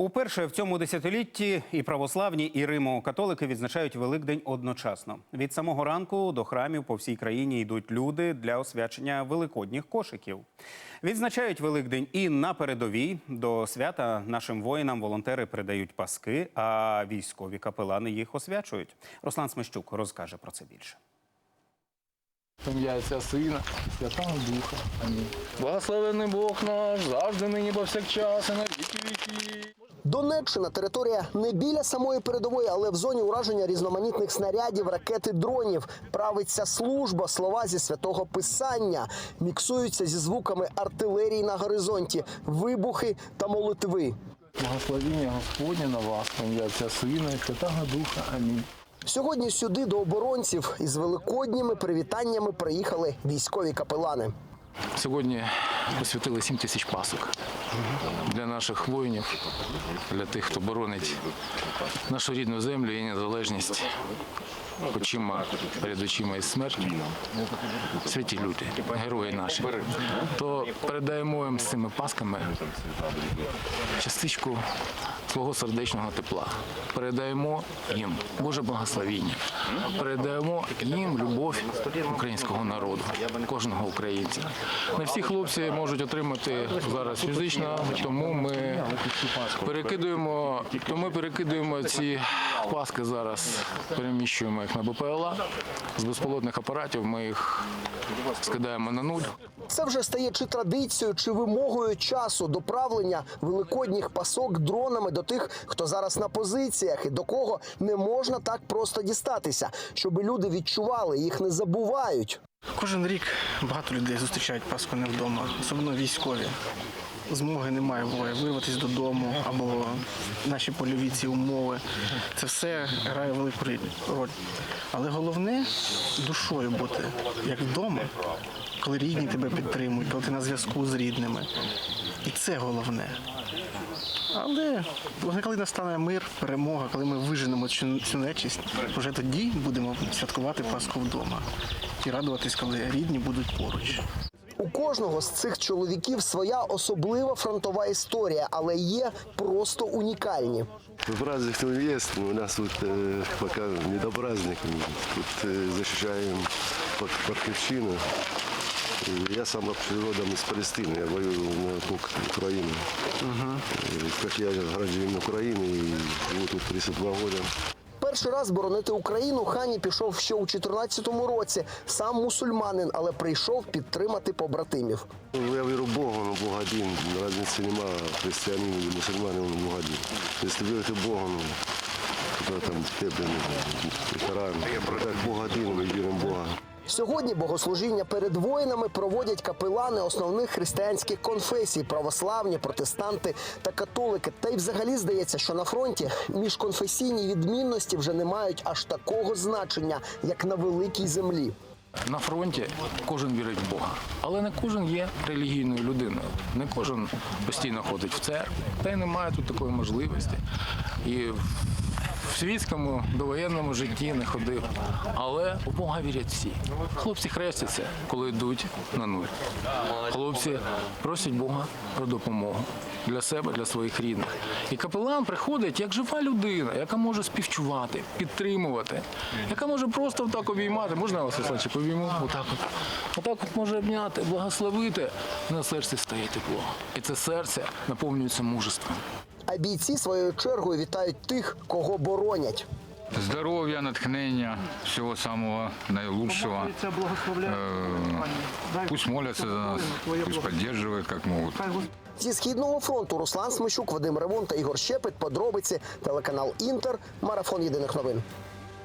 Уперше в цьому десятилітті і православні, і римо-католики відзначають Великдень одночасно. Від самого ранку до храмів по всій країні йдуть люди для освячення великодніх кошиків. Відзначають Великдень і на передовій. До свята нашим воїнам волонтери передають паски, а військові капелани їх освячують. Руслан Смещук розкаже про це більше. Ім'я Отця Сина, Святого Духа. Амінь. Благословений Бог наш, завжди нині повсякчас і на віки віки. Донеччина територія не біля самої передової, але в зоні ураження різноманітних снарядів, ракети, дронів. Правиться служба, слова зі святого писання, міксуються зі звуками артилерії на горизонті, вибухи та молитви. Благословіння Господнє на вас, Отця Сина і Святого Духа. Амінь. Сьогодні сюди до оборонців із великодніми привітаннями приїхали військові капелани. Сьогодні посвятили 7 тисяч пасок для наших воїнів, для тих, хто боронить нашу рідну землю і незалежність. Очима перед очима із смертю. Святі люди, герої наші. То передаємо їм з цими пасками частичку свого сердечного тепла. Передаємо їм Боже благословіння. Передаємо їм любов українського народу, кожного українця. Не всі хлопці можуть отримати зараз фізично, тому ми перекидуємо, то ми перекидуємо ці паски зараз, переміщуємо їх на БПЛА. З безполотних апаратів ми їх скидаємо на нуль. Це вже стає чи традицією, чи вимогою часу доправлення великодніх пасок дронами до тих, хто зараз на позиціях, і до кого не можна так просто дістатися, щоб люди відчували, їх не забувають. Кожен рік багато людей зустрічають Пасху не вдома, особливо військові. Змоги немає буває вирватися додому або наші польові ці умови. Це все грає велику роль-. Але головне душою бути як вдома, коли рідні тебе підтримують, коли ти на зв'язку з рідними. І це головне. Але коли настане мир, перемога, коли ми виженемо цю, нечисть, вже тоді будемо святкувати Пасху вдома і радуватись, коли рідні будуть поруч. У кожного з цих чоловіків своя особлива фронтова історія, але є просто унікальні. Праздник ну, есть, но у нас тут э, пока не до праздника. Тут э, защищаем под, под Киевщину. И Я сам вообще родом из Палестины, я воюю на пук Украины. Э, Как я гражданин Украины и живу тут 32 года. Перший раз боронити Україну хані пішов ще у 14-му році. Сам мусульманин, але прийшов підтримати побратимів. Ну, Я вірю Богу, но Бог один. Разницы немає християнин і мусульманин, он Бог один. Якщо вірити Богу, ну, то там тебе, не Коран. Так Бог один, ми віримо Бога. Сьогодні богослужіння перед воїнами проводять капелани основних християнських конфесій православні, протестанти та католики. Та й взагалі здається, що на фронті міжконфесійні відмінності вже не мають аж такого значення, як на великій землі. На фронті кожен вірить в Бога, але не кожен є релігійною людиною. Не кожен постійно ходить в церкву, та й немає тут такої можливості. І в світському довоєнному житті не ходив. Але в Бога вірять всі. Хлопці хрестяться, коли йдуть на нуль. Хлопці просять Бога про допомогу для себе, для своїх рідних. І капелан приходить як жива людина, яка може співчувати, підтримувати, яка може просто так обіймати. Можна вас Русланчик, обійму? Отак от. Отак от може обняти, благословити. На серці стає тепло. І це серце наповнюється мужеством. А бійці своєю чергою вітають тих, кого боронять. Здоров'я, натхнення, всього самого наилучшего. Э, Пусть моляться за нас, пусть підтримують, як можуть. Зі східного фронту Руслан Смищук, Вадим Ревун та Ігор Щепет. Подробиці телеканал Інтер. Марафон єдиних новин.